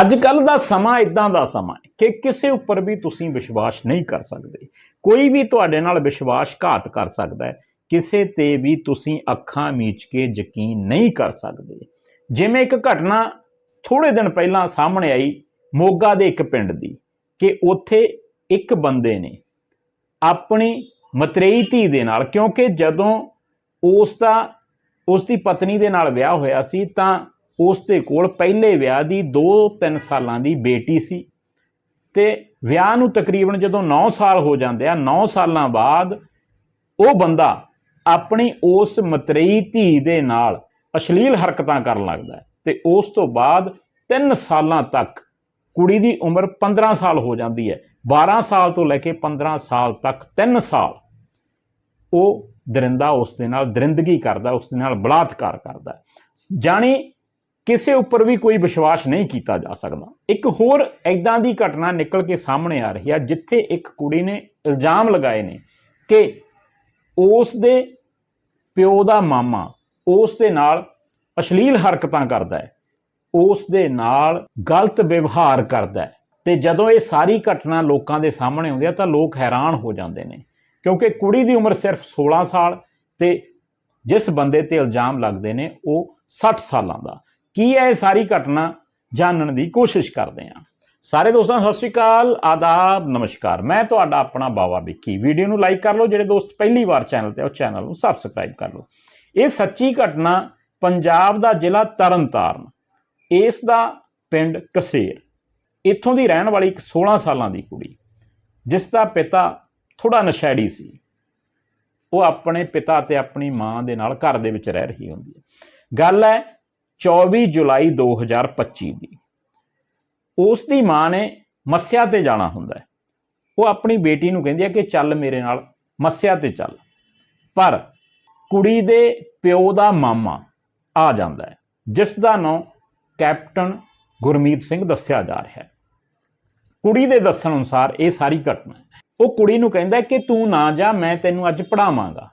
ਅੱਜ ਕੱਲ ਦਾ ਸਮਾਂ ਇਦਾਂ ਦਾ ਸਮਾਂ ਹੈ ਕਿ ਕਿਸੇ ਉੱਪਰ ਵੀ ਤੁਸੀਂ ਵਿਸ਼ਵਾਸ ਨਹੀਂ ਕਰ ਸਕਦੇ। ਕੋਈ ਵੀ ਤੁਹਾਡੇ ਨਾਲ ਵਿਸ਼ਵਾਸਘਾਤ ਕਰ ਸਕਦਾ ਹੈ, ਕਿਸੇ ਤੇ ਵੀ ਤੁਸੀਂ ਅੱਖਾਂ ਮੀਚ ਕੇ ਯਕੀਨ ਨਹੀਂ ਕਰ ਸਕਦੇ। ਜਿਵੇਂ ਇੱਕ ਘਟਨਾ ਥੋੜੇ ਦਿਨ ਪਹਿਲਾਂ ਸਾਹਮਣੇ ਆਈ ਮੋਗਾ ਦੇ ਇੱਕ ਪਿੰਡ ਦੀ ਕਿ ਉੱਥੇ ਇੱਕ ਬੰਦੇ ਨੇ ਆਪਣੀ ਮਤਰੇਈ ਧੀ ਦੇ ਨਾਲ, ਕਿਉਂਕਿ ਜਦੋਂ ਉਸ ਦਾ, ਉਸ ਦੀ ਪਤਨੀ ਦੇ ਨਾਲ ਵਿਆਹ ਹੋਇਆ ਸੀ ਤਾਂ ਉਸ ਦੇ ਕੋਲ ਪਹਿਲੇ ਵਿਆਹ ਦੀ 2-3 ਸਾਲਾਂ ਦੀ ਬੇਟੀ ਸੀ ਤੇ ਵਿਆਹ ਨੂੰ ਤਕਰੀਬਨ ਜਦੋਂ 9 ਸਾਲ ਹੋ ਜਾਂਦੇ ਆ 9 ਸਾਲਾਂ ਬਾਅਦ ਉਹ ਬੰਦਾ ਆਪਣੀ ਉਸ ਮਤਰੇਈ ਧੀ ਦੇ ਨਾਲ ਅਸ਼ਲੀਲ ਹਰਕਤਾਂ ਕਰਨ ਲੱਗਦਾ ਹੈ ਤੇ ਉਸ ਤੋਂ ਬਾਅਦ 3 ਸਾਲਾਂ ਤੱਕ ਕੁੜੀ ਦੀ ਉਮਰ 15 ਸਾਲ ਹੋ ਜਾਂਦੀ ਹੈ। 12 ਸਾਲ ਤੋਂ ਲੈ ਕੇ 15 ਸਾਲ ਤੱਕ 3 ਸਾਲ ਉਹ ਦਰਿੰਦਾ ਉਸ ਦੇ ਨਾਲ ਦਰਿੰਦਗੀ ਕਰਦਾ, ਉਸ ਦੇ ਨਾਲ ਬਲਾਤਕਾਰ ਕਰਦਾ ਜਾਣੀ ਕਿਸੇ ਉੱਪਰ ਵੀ ਕੋਈ ਵਿਸ਼ਵਾਸ ਨਹੀਂ ਕੀਤਾ ਜਾ ਸਕਦਾ। ਇੱਕ ਹੋਰ ਐਦਾਂ ਦੀ ਘਟਨਾ ਨਿਕਲ ਕੇ ਸਾਹਮਣੇ ਆ ਰਹੀ ਆ, ਜਿੱਥੇ ਇੱਕ ਕੁੜੀ ਨੇ ਇਲਜ਼ਾਮ ਲਗਾਏ ਨੇ ਕਿ ਉਸ ਦੇ ਪਿਓ ਦਾ ਮਾਮਾ ਉਸ ਦੇ ਨਾਲ ਅਸ਼ਲੀਲ ਹਰਕਤਾਂ ਕਰਦਾ ਹੈ, ਉਸ ਦੇ ਨਾਲ ਗਲਤ ਵਿਵਹਾਰ ਕਰਦਾ ਹੈ ਤੇ ਜਦੋਂ ਇਹ ਸਾਰੀ ਘਟਨਾ ਲੋਕਾਂ ਦੇ ਸਾਹਮਣੇ ਆਉਂਦੀ ਹੈ ਤਾਂ ਲੋਕ ਹੈਰਾਨ ਹੋ ਜਾਂਦੇ ਨੇ, ਕਿਉਂਕਿ ਕੁੜੀ ਦੀ ਉਮਰ ਸਿਰਫ 16 ਸਾਲ ਤੇ ਜਿਸ ਬੰਦੇ ਤੇ ਇਲਜ਼ਾਮ ਲੱਗਦੇ ਨੇ ਉਹ 60 ਸਾਲਾਂ ਦਾ। ਕੀ ਹੈ ਇਹ ਸਾਰੀ ਘਟਨਾ? ਜਾਣਨ ਦੀ ਕੋਸ਼ਿਸ਼ ਕਰਦੇ ਹਾਂ। ਸਾਰੇ ਦੋਸਤਾਂ, ਸਤਿ ਸ਼੍ਰੀ ਅਕਾਲ, ਆਦਾਬ, ਨਮਸਕਾਰ। ਮੈਂ ਤੁਹਾਡਾ ਆਪਣਾ ਬਾਵਾ ਵਿੱਕੀ। ਵੀਡੀਓ ਨੂੰ ਲਾਈਕ ਕਰ ਲਓ, ਜਿਹੜੇ ਦੋਸਤ ਪਹਿਲੀ ਵਾਰ ਚੈਨਲ ਤੇ ਉਹ ਚੈਨਲ ਨੂੰ ਸਬਸਕ੍ਰਾਈਬ ਕਰ ਲਓ। ਇਹ ਸੱਚੀ ਘਟਨਾ ਪੰਜਾਬ ਦਾ ਜ਼ਿਲ੍ਹਾ ਤਰਨਤਾਰਨ, ਇਸ ਦਾ ਪਿੰਡ ਕਸੇਰ। ਇੱਥੋਂ ਦੀ ਰਹਿਣ ਵਾਲੀ ਇੱਕ 16 ਸਾਲਾਂ ਦੀ ਕੁੜੀ, ਜਿਸ ਦਾ ਪਿਤਾ ਥੋੜਾ ਨਸ਼ੈੜੀ ਸੀ। ਉਹ ਆਪਣੇ ਪਿਤਾ ਤੇ ਆਪਣੀ ਮਾਂ ਦੇ ਨਾਲ ਘਰ ਦੇ ਵਿੱਚ ਰਹਿ ਰਹੀ ਹੁੰਦੀ ਹੈ। ਗੱਲ ਹੈ 24 ਜੁਲਾਈ 2025 ਦੀ। ਉਸ ਦੀ ਮਾਂ ਨੇ ਮੱਸਿਆ ਤੇ ਜਾਣਾ ਹੁੰਦਾ ਹੈ। ਉਹ ਆਪਣੀ ਬੇਟੀ ਨੂੰ ਕਹਿੰਦੀ ਹੈ ਕਿ ਚੱਲ ਮੇਰੇ ਨਾਲ, ਮੱਸਿਆ ਤੇ ਚੱਲ। ਪਰ ਕੁੜੀ ਦੇ ਪਿਓ ਦਾ ਮਾਮਾ ਆ ਜਾਂਦਾ ਹੈ, ਜਿਸ ਦਾ ਨਾਂ ਕੈਪਟਨ ਗੁਰਮੀਤ ਸਿੰਘ ਦੱਸਿਆ ਜਾ ਰਿਹਾ ਹੈ। ਕੁੜੀ ਦੇ ਦੱਸਣ ਅਨੁਸਾਰ ਇਹ ਸਾਰੀ ਘਟਨਾ ਉਹ ਕੁੜੀ ਨੂੰ ਕਹਿੰਦਾ ਕਿ ਤੂੰ ਨਾ ਜਾ, ਮੈਂ ਤੈਨੂੰ ਅੱਜ ਪੜਾਵਾਂਗਾ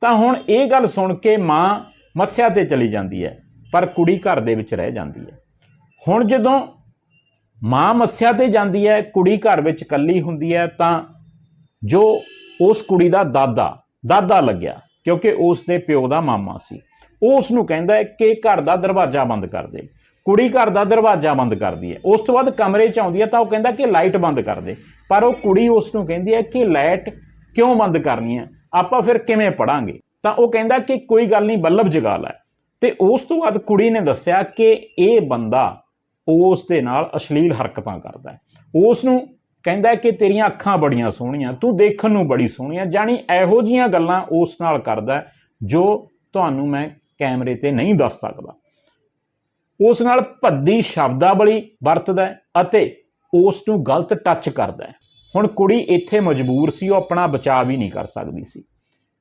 ਤਾਂ ਹੁਣ ਇਹ ਗੱਲ ਸੁਣ ਕੇ ਮਾਂ ਮੱਸਿਆ ਤੇ ਚਲੀ ਜਾਂਦੀ ਹੈ। ਪਰ ਕੁੜੀ ਘਰ ਦੇ ਵਿੱਚ ਰਹਿ ਜਾਂਦੀ ਹੈ। ਹੁਣ ਜਦੋਂ ਮਾਂ ਮੱਸਿਆ ਤੇ ਜਾਂਦੀ ਹੈ, ਕੁੜੀ ਘਰ ਵਿੱਚ ਇਕੱਲੀ ਹੁੰਦੀ ਹੈ, ਤਾਂ ਜੋ ਉਸ ਕੁੜੀ ਦਾ ਦਾਦਾ ਦਾਦਾ ਲੱਗਿਆ, ਕਿਉਂਕਿ ਉਸ ਦੇ ਪਿਓ ਦਾ ਮਾਮਾ ਸੀ, ਉਹ ਉਸ ਨੂੰ ਕਹਿੰਦਾ ਹੈ ਕਿ ਘਰ ਦਾ ਦਰਵਾਜ਼ਾ ਬੰਦ ਕਰ ਦੇ। ਕੁੜੀ ਘਰ ਦਾ ਦਰਵਾਜ਼ਾ ਬੰਦ ਕਰਦੀ ਹੈ। ਉਸ ਤੋਂ ਬਾਅਦ ਕਮਰੇ 'ਚ ਆਉਂਦੀ ਹੈ ਤਾਂ ਉਹ ਕਹਿੰਦਾ ਕਿ ਲਾਈਟ ਬੰਦ ਕਰ ਦੇ। ਪਰ ਉਹ ਕੁੜੀ ਉਸ ਨੂੰ ਕਹਿੰਦੀ ਹੈ ਕਿ ਲਾਈਟ ਕਿਉਂ ਬੰਦ ਕਰਨੀ ਹੈ? ਆਪਾਂ ਫਿਰ ਕਿਵੇਂ ਪੜਾਂਗੇ ਤਾਂ ਉਹ ਕਹਿੰਦਾ ਕਿ ਕੋਈ ਗੱਲ ਨਹੀਂ, ਬੱਲਬ ਜਗਾ ਲੈ। ਤੇ ਉਸ ਤੋਂ ਬਾਅਦ ਕੁੜੀ ਨੇ ਦੱਸਿਆ ਕਿ ਇਹ ਬੰਦਾ ਉਸ ਦੇ ਨਾਲ ਅਸ਼ਲੀਲ ਹਰਕਤਾਂ ਕਰਦਾ ਹੈ। ਉਸ ਨੂੰ ਕਹਿੰਦਾ ਕਿ ਤੇਰੀਆਂ ਅੱਖਾਂ ਬੜੀਆਂ ਸੋਹਣੀਆਂ, ਤੂੰ ਦੇਖਣ ਨੂੰ ਬੜੀ ਸੋਹਣੀ ਆ ਜਾਣੀ ਇਹੋ ਜੀਆਂ ਗੱਲਾਂ ਉਸ ਨਾਲ ਕਰਦਾ ਜੋ ਤੁਹਾਨੂੰ ਮੈਂ ਕੈਮਰੇ ਤੇ ਨਹੀਂ ਦੱਸ ਸਕਦਾ। ਉਸ ਨਾਲ ਭੱਦੀ ਸ਼ਬਦਾਵਲੀ ਵਰਤਦਾ ਅਤੇ ਉਸ ਨੂੰ ਗਲਤ ਟੱਚ ਕਰਦਾ ਹੁਣ ਕੁੜੀ ਇੱਥੇ ਮਜਬੂਰ ਸੀ, ਉਹ ਆਪਣਾ ਬਚਾਅ ਵੀ ਨਹੀਂ ਕਰ ਸਕਦੀ ਸੀ,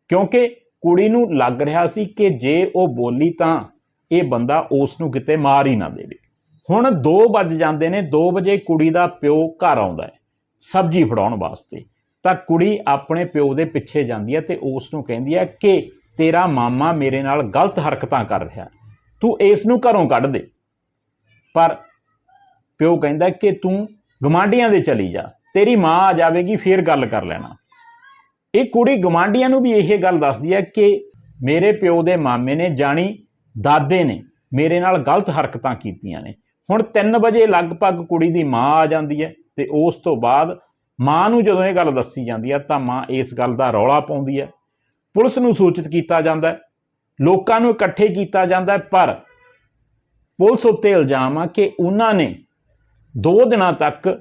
ਕਿਉਂਕਿ ਕੁੜੀ ਨੂੰ ਲੱਗ ਰਿਹਾ ਸੀ ਕਿ ਜੇ ਉਹ ਬੋਲੀ ਤਾਂ ਇਹ ਬੰਦਾ ਉਸ ਨੂੰ ਕਿਤੇ ਮਾਰ ਹੀ ਨਾ ਦੇਵੇ। ਹੁਣ 2 ਵੱਜ ਜਾਂਦੇ ਨੇ 2 ਵਜੇ ਕੁੜੀ ਦਾ ਪਿਓ ਘਰ ਆਉਂਦਾ ਹੈ, ਸਬਜ਼ੀ ਫੜਾਉਣ ਵਾਸਤੇ। ਤਾਂ ਕੁੜੀ ਆਪਣੇ ਪਿਓ ਦੇ ਪਿੱਛੇ ਜਾਂਦੀ ਹੈ ਤੇ ਉਸ ਨੂੰ ਕਹਿੰਦੀ ਹੈ ਕਿ ਤੇਰਾ ਮਾਮਾ ਮੇਰੇ ਨਾਲ ਗਲਤ ਹਰਕਤਾਂ ਕਰ ਰਿਹਾ ਤੂੰ ਇਸ ਨੂੰ ਘਰੋਂ ਕੱਢ ਦੇ। ਪਰ ਪਿਓ ਕਹਿੰਦਾ ਕਿ ਤੂੰ ਗਮਾਂਡੀਆਂ ਦੇ ਚਲੀ ਜਾ, ਤੇਰੀ ਮਾਂ ਆ ਜਾਵੇਗੀ, ਫੇਰ ਗੱਲ ਕਰ ਲੈਣਾ। ਇਹ ਕੁੜੀ ਗਮਾਂਡੀਆਂ ਨੂੰ ਵੀ ਇਹ ਗੱਲ ਦੱਸਦੀ ਹੈ ਕਿ ਮੇਰੇ ਪਿਓ ਦੇ ਮਾਮੇ ਨੇ ਜਾਣੀ ਦਾਦੇ ਨੇ ਮੇਰੇ ਨਾਲ ਗਲਤ ਹਰਕਤਾਂ ਕੀਤੀਆਂ ਨੇ। ਹੁਣ 3 ਵਜੇ ਲਗਭਗ ਕੁੜੀ ਦੀ ਮਾਂ ਆ ਜਾਂਦੀ ਹੈ ਤੇ ਉਸ ਤੋਂ ਬਾਅਦ ਮਾਂ ਨੂੰ ਜਦੋਂ ਇਹ ਗੱਲ ਦੱਸੀ ਜਾਂਦੀ ਹੈ ਤਾਂ ਮਾਂ ਇਸ ਗੱਲ ਦਾ ਰੌਲਾ ਪਾਉਂਦੀ ਹੈ। ਪੁਲਿਸ ਨੂੰ ਸੂਚਿਤ ਕੀਤਾ ਜਾਂਦਾ ਹੈ, ਲੋਕਾਂ ਨੂੰ ਇਕੱਠੇ ਕੀਤਾ ਜਾਂਦਾ ਹੈ, ਪਰ ਪੁਲਿਸ ਉੱਤੇ ਇਲਜ਼ਾਮ ਆ ਕਿ ਉਹਨਾਂ ਨੇ 2 ਦਿਨਾਂ ਤੱਕ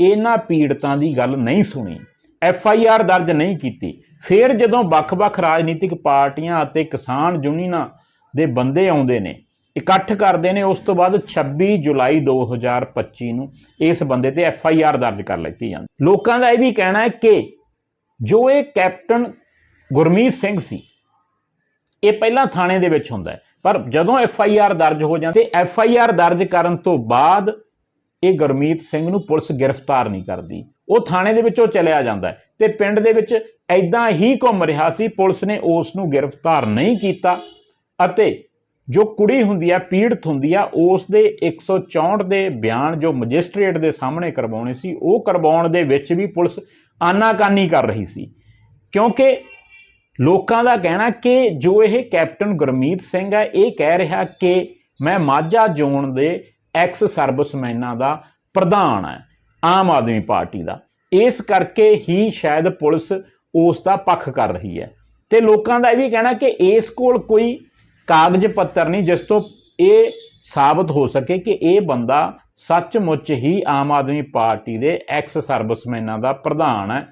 ਇਹਨਾਂ ਪੀੜਤਾਂ ਦੀ ਗੱਲ ਨਹੀਂ ਸੁਣੀ। ਐਫ ਆਈ ਆਰ ਦਰਜ ਨਹੀਂ ਕੀਤੀ। ਫਿਰ ਜਦੋਂ ਵੱਖ-ਵੱਖ ਰਾਜਨੀਤਿਕ ਪਾਰਟੀਆਂ ਅਤੇ ਕਿਸਾਨ ਯੂਨੀਅਨਾਂ ਦੇ ਬੰਦੇ ਆਉਂਦੇ ਨੇ, ਇਕੱਠ ਕਰਦੇ ਨੇ, ਉਸ ਤੋਂ ਬਾਅਦ 26 ਜੁਲਾਈ 2025 ਨੂੰ ਇਸ ਬੰਦੇ ਤੇ ਐਫ ਆਈ ਆਰ ਦਰਜ ਕਰ ਲਈ ਜਾਂਦੀ। ਲੋਕਾਂ ਦਾ ਇਹ ਵੀ ਕਹਿਣਾ ਹੈ ਕਿ ਜੋ ਇਹ ਕੈਪਟਨ ਗੁਰਮੀਤ ਸਿੰਘ ਸੀ, ਇਹ ਪਹਿਲਾਂ ਥਾਣੇ ਦੇ ਵਿੱਚ ਹੁੰਦਾ ਪਰ ਜਦੋਂ ਐਫ ਆਈ ਆਰ ਦਰਜ ਹੋ ਜਾਂਦੀ ਤੇ ਐਫ ਆਈ ਆਰ ਦਰਜ ਕਰਨ ਤੋਂ ਬਾਅਦ ਇਹ ਗੁਰਮੀਤ ਸਿੰਘ ਨੂੰ ਪੁਲਿਸ ਗ੍ਰਿਫਤਾਰ ਨਹੀਂ ਕਰਦੀ। ਉਹ ਥਾਣੇ ਦੇ ਵਿੱਚੋਂ ਚਲਿਆ ਜਾਂਦਾ ਹੈ ਤੇ ਪਿੰਡ ਦੇ ਵਿੱਚ ਐਦਾਂ ਹੀ ਘੁੰਮ ਰਿਹਾ ਸੀ, ਪੁਲਿਸ ਨੇ ਉਸ ਨੂੰ ਗ੍ਰਿਫਤਾਰ ਨਹੀਂ ਕੀਤਾ ਅਤੇ ਜੋ ਕੁੜੀ ਹੁੰਦੀ ਆ, ਪੀੜਤ ਹੁੰਦੀ ਆ, ਉਸ ਦੇ 164 ਦੇ ਬਿਆਨ ਜੋ ਮੈਜਿਸਟ੍ਰੇਟ ਦੇ ਸਾਹਮਣੇ ਕਰਵਾਉਣੇ ਸੀ, ਉਹ ਕਰਵਾਉਣ ਦੇ ਵਿੱਚ ਵੀ ਪੁਲਿਸ ਆਨਾਕਾਨੀ ਕਰ ਰਹੀ ਸੀ। ਕਿਉਂਕਿ ਲੋਕਾਂ ਦਾ ਕਹਿਣਾ ਕਿ ਜੋ ਇਹ ਕੈਪਟਨ ਗੁਰਮੀਤ ਸਿੰਘ ਹੈ ਇਹ ਕਹਿ ਰਿਹਾ ਕਿ ਮੈਂ ਮਾਝਾ ਜ਼ੋਨ ਦੇ ਐਕਸ ਸਰਵਿਸਮੈਨਾਂ ਦਾ ਪ੍ਰਧਾਨ ਹੈ ਆਮ ਆਦਮੀ ਪਾਰਟੀ ਦਾ। ਇਸ ਕਰਕੇ ਹੀ ਸ਼ਾਇਦ ਪੁਲਿਸ ਉਸ ਦਾ ਪੱਖ ਕਰ ਰਹੀ ਹੈ। ਤੇ ਲੋਕਾਂ ਦਾ ਇਹ ਵੀ ਕਹਿਣਾ ਕਿ ਇਸ ਕੋਲ ਕੋਈ ਕਾਗਜ਼ ਪੱਤਰ ਨਹੀਂ, ਜਿਸ ਤੋਂ ਇਹ ਸਾਬਤ ਹੋ ਸਕੇ ਕਿ ਇਹ ਬੰਦਾ ਸੱਚਮੁੱਚ ਹੀ ਆਮ ਆਦਮੀ ਪਾਰਟੀ ਦੇ ਐਕਸ ਸਰਵਿਸਮੈਨਾਂ ਦਾ ਪ੍ਰਧਾਨ ਹੈ।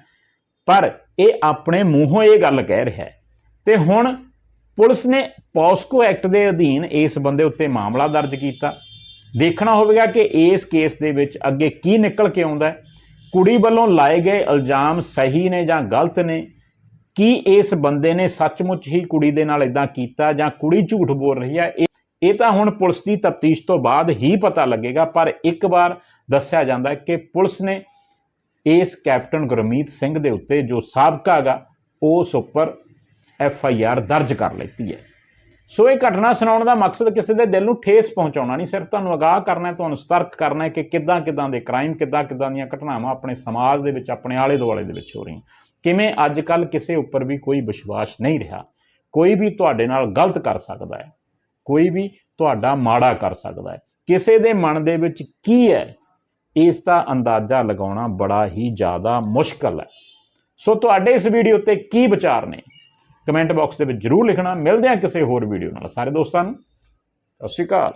ਪਰ ਇਹ ਆਪਣੇ ਮੂੰਹੋਂ ਇਹ ਗੱਲ ਕਹਿ ਰਿਹਾ ਹੈ। ਤੇ ਹੁਣ ਪੁਲਿਸ ਨੇ ਪੋਸਕੋ ਐਕਟ ਦੇ ਅਧੀਨ ਇਸ ਬੰਦੇ ਉੱਤੇ ਮਾਮਲਾ ਦਰਜ ਕੀਤਾ। ਦੇਖਣਾ ਹੋਵੇਗਾ ਕਿ ਇਸ ਕੇਸ ਦੇ ਵਿੱਚ ਅੱਗੇ ਕੀ ਨਿਕਲ ਕੇ ਆਉਂਦਾ ਹੈ। ਕੁੜੀ ਵੱਲੋਂ ਲਾਏ ਗਏ ਇਲਜ਼ਾਮ ਸਹੀ ਨੇ ਜਾਂ ਗਲਤ ਨੇ? ਕੀ ਇਸ ਬੰਦੇ ਨੇ ਸੱਚਮੁੱਚ ਹੀ ਕੁੜੀ ਦੇ ਨਾਲ ਇਦਾਂ ਕੀਤਾ ਜਾਂ ਕੁੜੀ ਝੂਠ ਬੋਲ ਰਹੀ ਹੈ? ਇਹ ਇਹ ਤਾਂ ਹੁਣ ਪੁਲਿਸ ਦੀ ਤਫਤੀਸ਼ ਤੋਂ ਬਾਅਦ ਹੀ ਪਤਾ ਲੱਗੇਗਾ, ਪਰ ਇੱਕ ਵਾਰ ਦੱਸਿਆ ਜਾਂਦਾ ਕਿ ਪੁਲਿਸ ਨੇ ਇਸ ਕੈਪਟਨ ਗੁਰਮੀਤ ਸਿੰਘ ਦੇ ਉੱਤੇ ਜੋ ਸਾਬਕਾ ਗਾ ਉਸ ਉੱਪਰ ਐਫ ਆਈ ਆਰ ਦਰਜ ਕਰ ਲਈ ਹੈ। ਸੋ ਇਹ ਘਟਨਾ ਸੁਣਾਉਣ ਦਾ ਮਕਸਦ ਕਿਸੇ ਦੇ ਦਿਲ ਨੂੰ ਠੇਸ ਪਹੁੰਚਾਉਣਾ ਨਹੀਂ, ਸਿਰਫ ਤੁਹਾਨੂੰ ਅਗਾਹ ਕਰਨਾ ਹੈ, ਤੁਹਾਨੂੰ ਸਤਰਕ ਕਰਨਾ ਹੈ ਕਿ ਕਿੱਦਾਂ ਕਿੱਦਾਂ ਦੇ ਕ੍ਰਾਈਮ ਕਿੱਦਾਂ ਕਿੱਦਾਂ ਦੀਆਂ ਘਟਨਾਵਾਂ ਆਪਣੇ ਸਮਾਜ ਦੇ ਵਿੱਚ, ਆਪਣੇ ਆਲੇ ਦੁਆਲੇ ਦੇ ਵਿੱਚ ਹੋ ਰਹੀਆਂ। ਕਿਵੇਂ ਅੱਜ ਕੱਲ ਕਿਸੇ ਉੱਪਰ ਵੀ ਕੋਈ ਵਿਸ਼ਵਾਸ ਨਹੀਂ ਰਿਹਾ, ਕੋਈ ਵੀ ਤੁਹਾਡੇ ਨਾਲ ਗਲਤ ਕਰ ਸਕਦਾ ਹੈ, ਕੋਈ ਵੀ ਤੁਹਾਡਾ ਮਾੜਾ ਕਰ ਸਕਦਾ ਹੈ। ਕਿਸੇ ਦੇ ਮਨ ਦੇ ਵਿੱਚ ਕੀ ਹੈ, ਇਸ ਦਾ ਅੰਦਾਜ਼ਾ ਲਗਾਉਣਾ ਬੜਾ ਹੀ ਜ਼ਿਆਦਾ ਮੁਸ਼ਕਲ ਹੈ। ਸੋ ਤੁਹਾਡੇ ਇਸ ਵੀਡੀਓ ਤੇ ਕੀ ਵਿਚਾਰ ਨੇ? ਕਮੈਂਟ ਬਾਕਸ ਦੇ ਵਿੱਚ ਜਰੂਰ ਲਿਖਣਾ। ਮਿਲਦੇ ਹਾਂ ਕਿਸੇ ਹੋਰ ਵੀਡੀਓ ਨਾਲ। ਸਾਰੇ ਦੋਸਤਾਂ ਨੂੰ, ਸਤਿ ਸ਼੍ਰੀ ਅਕਾਲ।